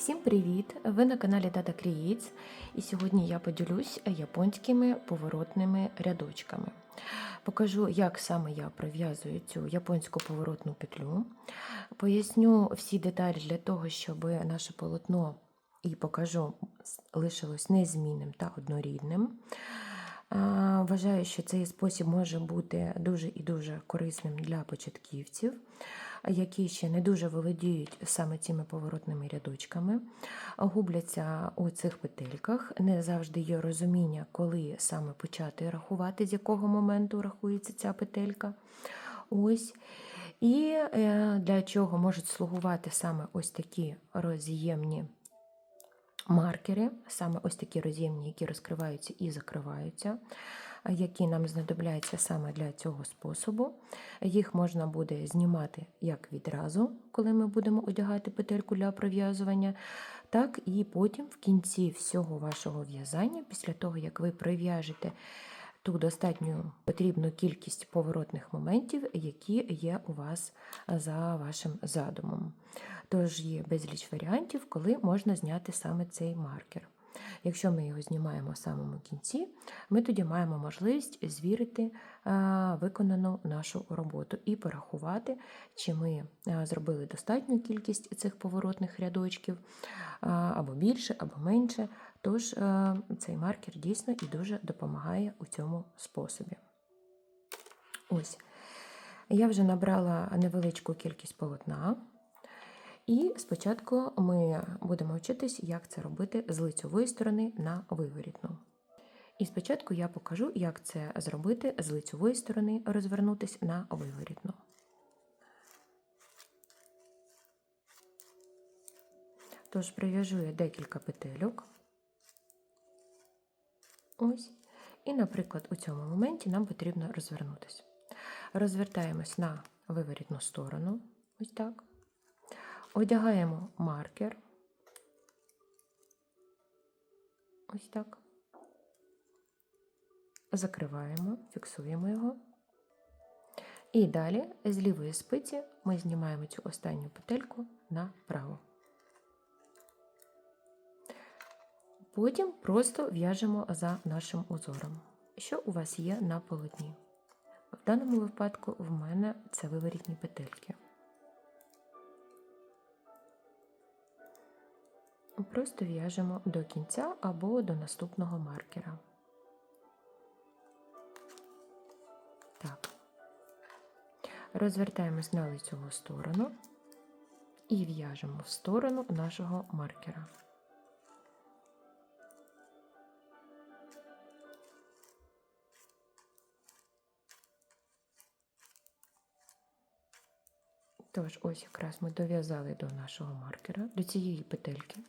Всім привіт! Ви на каналі Data Creates і сьогодні я поділюсь японськими поворотними рядочками. Покажу, як саме я пров'язую цю японську поворотну петлю. Поясню всі деталі для того, щоб наше полотно і покажу лишилось незмінним та однорідним. Вважаю, що цей спосіб може бути дуже і дуже корисним для початківців, які ще не дуже володіють саме цими поворотними рядочками, губляться у цих петельках, не завжди є розуміння, коли саме почати рахувати, з якого моменту рахується ця петелька. Ось. І е, для чого можуть слугувати саме ось такі роз'ємні маркери, саме ось такі роз'ємні, які розкриваються і закриваються, які нам знадобляються саме для цього способу. Їх можна буде знімати як відразу, коли ми будемо одягати петельку для пров'язування, так і потім в кінці всього вашого в'язання, після того, як ви прив'яжете ту достатню потрібну кількість поворотних моментів, які є у вас за вашим задумом. Тож є безліч варіантів, коли можна зняти саме цей маркер. Якщо ми його знімаємо в самому кінці, ми тоді маємо можливість звірити виконану нашу роботу і порахувати, чи ми зробили достатню кількість цих поворотних рядочків, або більше, або менше. Тож цей маркер дійсно і дуже допомагає у цьому способі. Ось. Я вже набрала невеличку кількість полотна. І спочатку ми будемо вчитись, як це робити з лицьової сторони на виворітну. І спочатку я покажу, як це зробити з лицьової сторони, розвернутися на виворітну. Тож прив'яжу я декілька петельок. Ось. І, наприклад, у цьому моменті нам потрібно розвернутися. Розвертаємось на виворітну сторону. Ось так. Одягаємо маркер. Ось так. Закриваємо, фіксуємо його. І далі з лівої спиці ми знімаємо цю останню петельку направо. Потім просто в'яжемо за нашим узором, що у вас є на полотні. В даному випадку в мене це виворітні петельки. Просто в'яжемо до кінця або до наступного маркера. Так. Розвертаємось на лицеву сторону і в'яжемо в сторону нашого маркера. Тож, ось якраз ми дов'язали до нашого маркера, до цієї петельки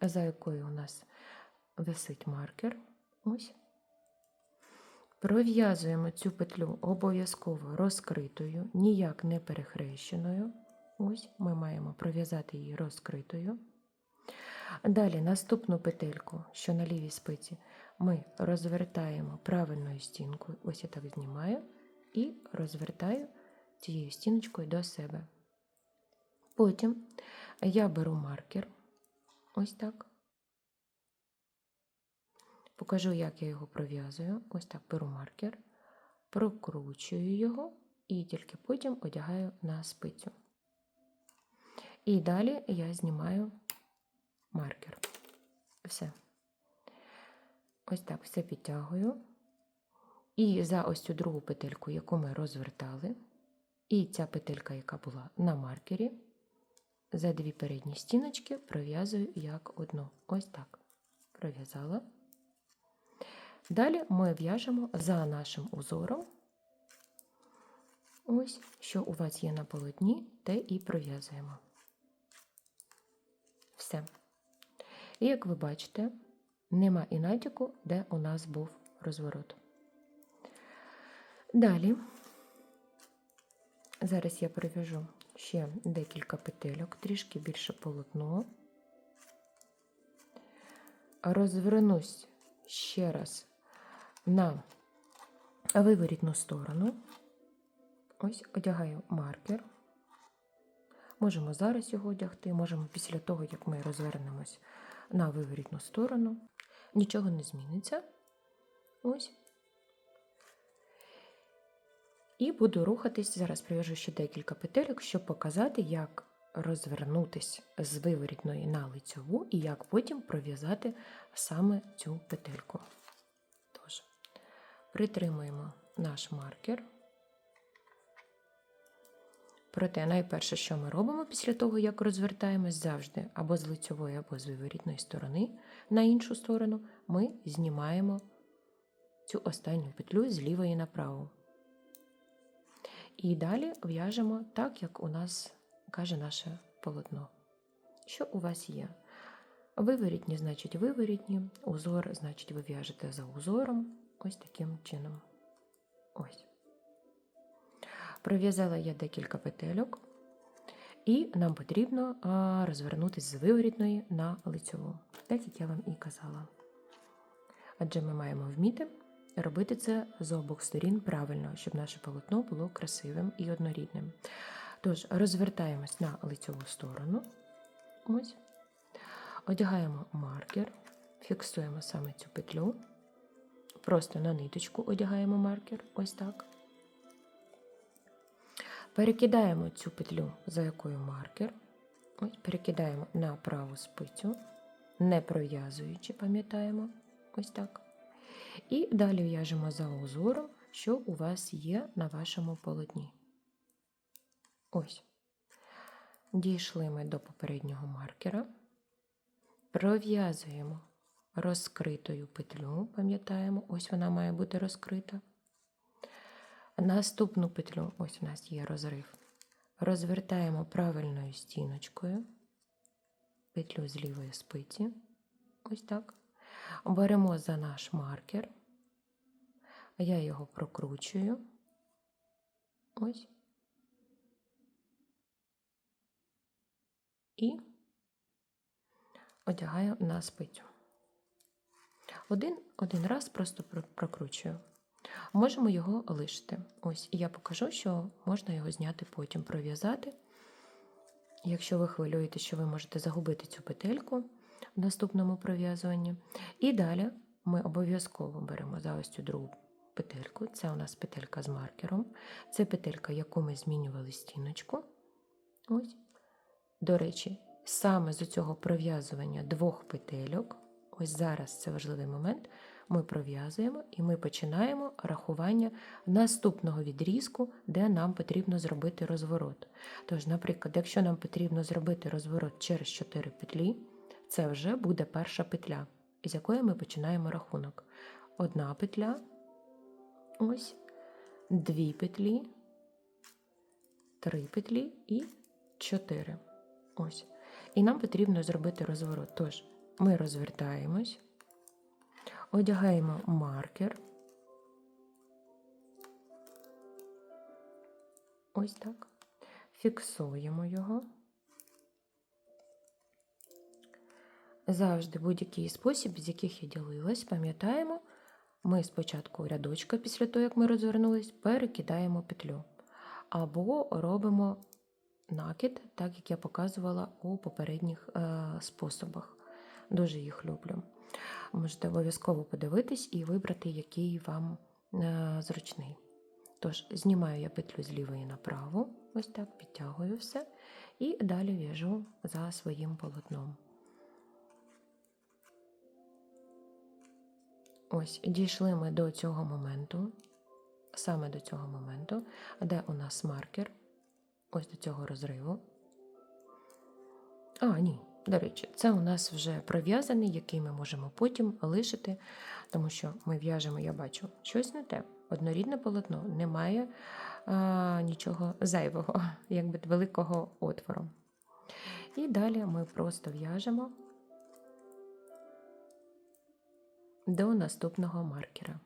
за якою у нас висить маркер. Ось. Пров'язуємо цю петлю обов'язково розкритою, ніяк не перехрещеною. Ось, ми маємо пров'язати її розкритою. Далі наступну петельку, що на лівій спиці, ми розвертаємо правильною стінкою, ось я так знімаю, і розвертаю цією стіночкою до себе. Потім я беру маркер, Ось так. Покажу, як я його пров'язую. Ось так беру маркер, прокручую його і тільки потім одягаю на спицю. І далі я знімаю маркер. Все. Ось так все підтягую. І за ось цю другу петельку, яку ми розвертали, і ця петелька, яка була на маркері, за дві передні стіночки пров'язую як одну. Ось так. Пров'язала. Далі ми в'яжемо за нашим узором. Ось, що у вас є на полотні, те і пров'язуємо. Все. І як ви бачите, нема і натяку, де у нас був розворот. Далі, зараз я пров'яжу ще декілька петельок, трішки більше полотно. Розвернусь ще раз на виворітну сторону. Ось одягаю маркер, Можемо зараз його одягти, можемо після того, як ми розвернемось на виворітну сторону. Нічого не зміниться. Ось. І буду рухатись. Зараз прив'яжу ще декілька петельок, щоб показати, як розвернутись з виворітної на лицьову і як потім пров'язати саме цю петельку. Тож, притримуємо наш маркер. Проте найперше, що ми робимо після того, як розвертаємось завжди або з лицьової, або з виворітної сторони на іншу сторону, ми знімаємо цю останню петлю з лівої направо. І далі в'яжемо так, як у нас каже наше полотно. Що у вас є? Виворітні, значить, виворітні, узор, значить, ви в'яжете за узором. Ось таким чином. Ось. Пров'язала я декілька петельок, і нам потрібно розвернутися з виворітної на лицьову, так як я вам і казала. Адже ми маємо вміти робити це з обох сторін правильно, щоб наше полотно було красивим і однорідним. Тож, розвертаємось на лицьову сторону. Ось. Одягаємо маркер, фіксуємо саме цю петлю. Просто на ниточку одягаємо маркер, ось так. Перекидаємо цю петлю, за якою маркер. Ось, перекидаємо на праву спицю, не пров'язуючи, пам'ятаємо, ось так. І далі в'яжемо за узором, що у вас є на вашому полотні. Ось. Дійшли ми до попереднього маркера, пров'язуємо розкритою петлю, пам'ятаємо, ось вона має бути розкрита. Наступну петлю, ось у нас є розрив. Розвертаємо правильною стіночкою, петлю з лівої спиці. Ось так. Беремо за наш маркер, я його прокручую. Ось. І одягаю на спицю. Один, один раз просто прокручую. Можемо його лишити. Ось, і я покажу, що можна його зняти потім, пров'язати. Якщо ви хвилюєте, що ви можете загубити цю петельку в наступному пров'язуванні. І далі ми обов'язково беремо за ось цю другу петельку. Це у нас петелька з маркером. Це петелька, яку ми змінювали стіночку. Ось. До речі, саме з цього пров'язування двох петельок, ось зараз це важливий момент ми пров'язуємо і ми починаємо рахування наступного відрізку, де нам потрібно зробити розворот. Тож, наприклад, якщо нам потрібно зробити розворот через 4 петлі, це вже буде перша петля, з якої ми починаємо рахунок. Одна петля, ось, дві петлі, три петлі і чотири. Ось. І нам потрібно зробити розворот. Тож, ми розвертаємось, одягаємо маркер. Ось так. Фіксуємо його. Завжди будь-який спосіб, з яких я ділилась, пам'ятаємо, ми спочатку рядочка, після того, як ми розвернулись, перекидаємо петлю. Або робимо накид, так як я показувала у попередніх е, способах. Дуже їх люблю. Можете обов'язково подивитись і вибрати, який вам е, зручний. Тож, знімаю я петлю з лівої направо, ось так підтягую все, і далі в'яжу за своїм полотном. Ось, дійшли ми до цього моменту, саме до цього моменту, де у нас маркер, ось до цього розриву. А, ні, до речі, це у нас вже пров'язаний, який ми можемо потім лишити, тому що ми в'яжемо, я бачу, щось не те. Однорідне полотно немає а, нічого зайвого, якби великого отвору. І далі ми просто в'яжемо до наступного маркера.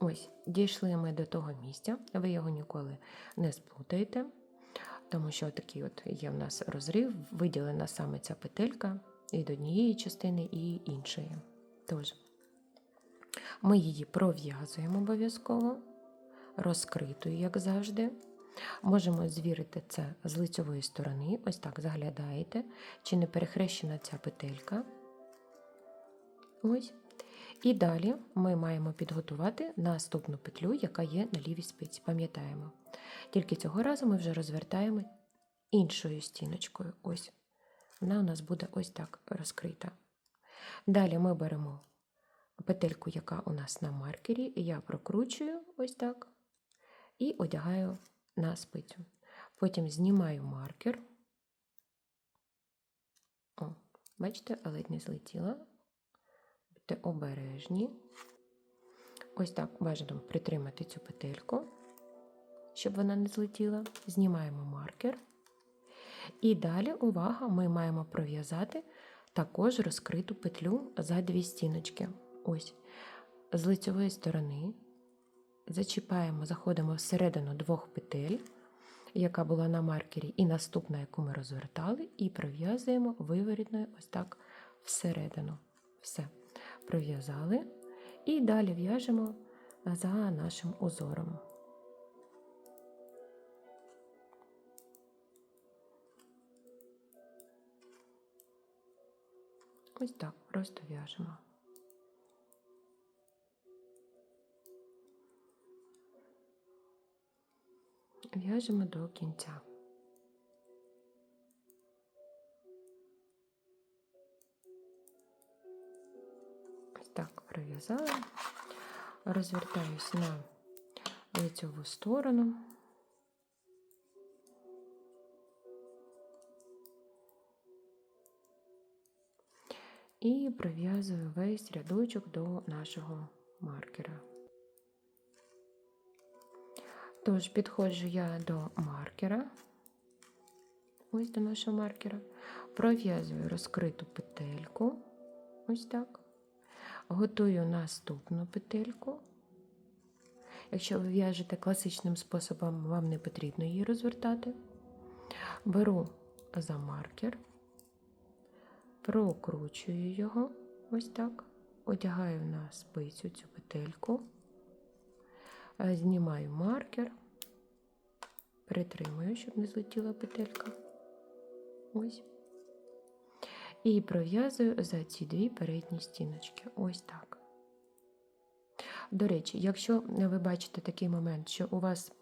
Ось, дійшли ми до того місця, ви його ніколи не сплутаєте, тому що такий от є в нас розрив, виділена саме ця петелька від однієї частини і іншої. Тож, ми її пров'язуємо обов'язково, розкритою, як завжди. Можемо звірити це з лицьової сторони. Ось так заглядаєте, чи не перехрещена ця петелька. Ось. І далі ми маємо підготувати наступну петлю, яка є на лівій спиці. Пам'ятаємо. Тільки цього разу ми вже розвертаємо іншою стіночкою. Ось. Вона у нас буде ось так розкрита. Далі ми беремо петельку, яка у нас на маркері, я прокручую ось так і одягаю на спицю. Потім знімаю маркер. О, бачите, ледь не злетіла. Будьте обережні. Ось так бажано притримати цю петельку, щоб вона не злетіла. Знімаємо маркер. І далі, увага, ми маємо пров'язати також розкриту петлю за дві стіночки. Ось, з лицьової сторони зачіпаємо, заходимо всередину двох петель, яка була на маркері, і наступна, яку ми розвертали, і пров'язуємо виворітною ось так всередину. Все. Пров'язали. І далі в'яжемо за нашим узором. Ось так просто в'яжемо. В'яжемо до кінця. Ось так пров'язала. Розвертаюсь на лицеву сторону. І пров'язую весь рядочок до нашого маркера. Тож, підходжу я до маркера, ось до нашого маркера, пров'язую розкриту петельку, ось так. Готую наступну петельку. Якщо ви в'яжете класичним способом, вам не потрібно її розвертати. Беру за маркер, прокручую його. Ось так, одягаю на спицю цю петельку, знімаю маркер, притримую, щоб не злетіла петелька. Ось. І пров'язую за ці дві передні стіночки. Ось так. До речі, якщо ви бачите такий момент, що у вас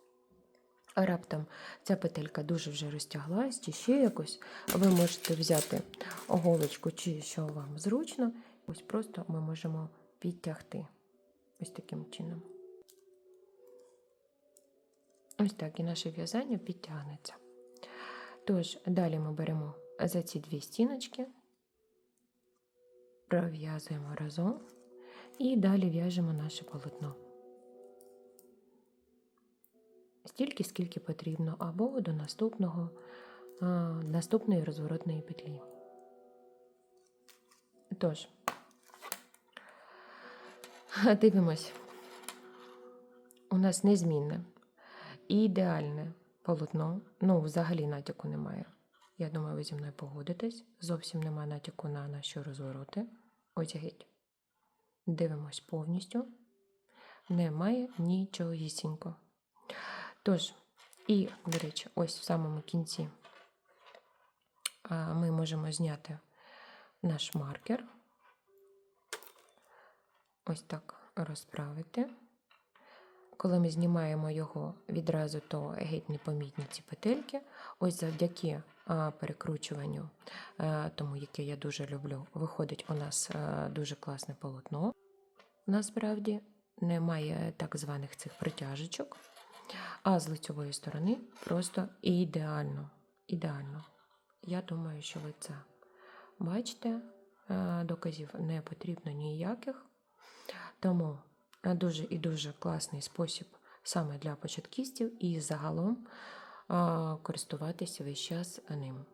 раптом ця петелька дуже вже розтяглась, чи ще якось, ви можете взяти оголочку, чи що вам зручно, ось просто ми можемо підтягти ось таким чином. Ось так і наше в'язання підтягнеться. Тож, далі ми беремо за ці дві стіночки, пров'язуємо разом і далі в'яжемо наше полотно. Стільки, скільки потрібно, або до наступного, наступної розворотної петлі. Тож, дивимось, у нас незмінне і ідеальне полотно, ну, взагалі натяку немає. Я думаю, ви зі мною погодитесь. Зовсім немає натяку на наші розвороти. Ось геть. Дивимось повністю. Немає нічогісінько. Тож, і, до речі, ось в самому кінці ми можемо зняти наш маркер. Ось так розправити. Коли ми знімаємо його відразу, то геть непомітні ці петельки. Ось завдяки перекручуванню, тому яке я дуже люблю, виходить у нас дуже класне полотно. Насправді немає так званих цих притяжечок, а з лицьової сторони просто ідеально. ідеально. Я думаю, що ви це бачите, доказів не потрібно ніяких. Тому дуже і дуже класний спосіб саме для початкістів і загалом користуватися весь час ним.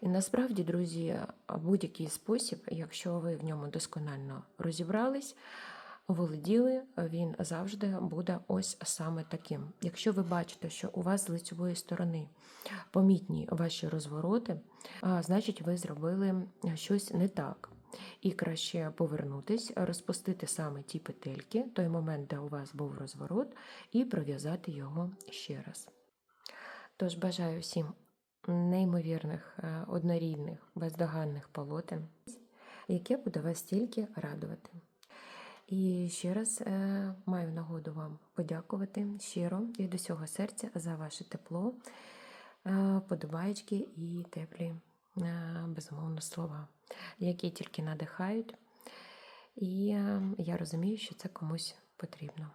І насправді, друзі, будь-який спосіб, якщо ви в ньому досконально розібрались, володіли, він завжди буде ось саме таким. Якщо ви бачите, що у вас з лицевої сторони помітні ваші розвороти, значить ви зробили щось не так. І краще повернутись, розпустити саме ті петельки, той момент, де у вас був розворот, і пров'язати його ще раз. Тож бажаю всім неймовірних, е, однорідних, бездоганних полотен, яке буде вас тільки радувати. І ще раз е, маю нагоду вам подякувати щиро від усього серця за ваше тепло, е, подобаєчки і теплі, безумовно, слова, які тільки надихають. І е, я розумію, що це комусь потрібно.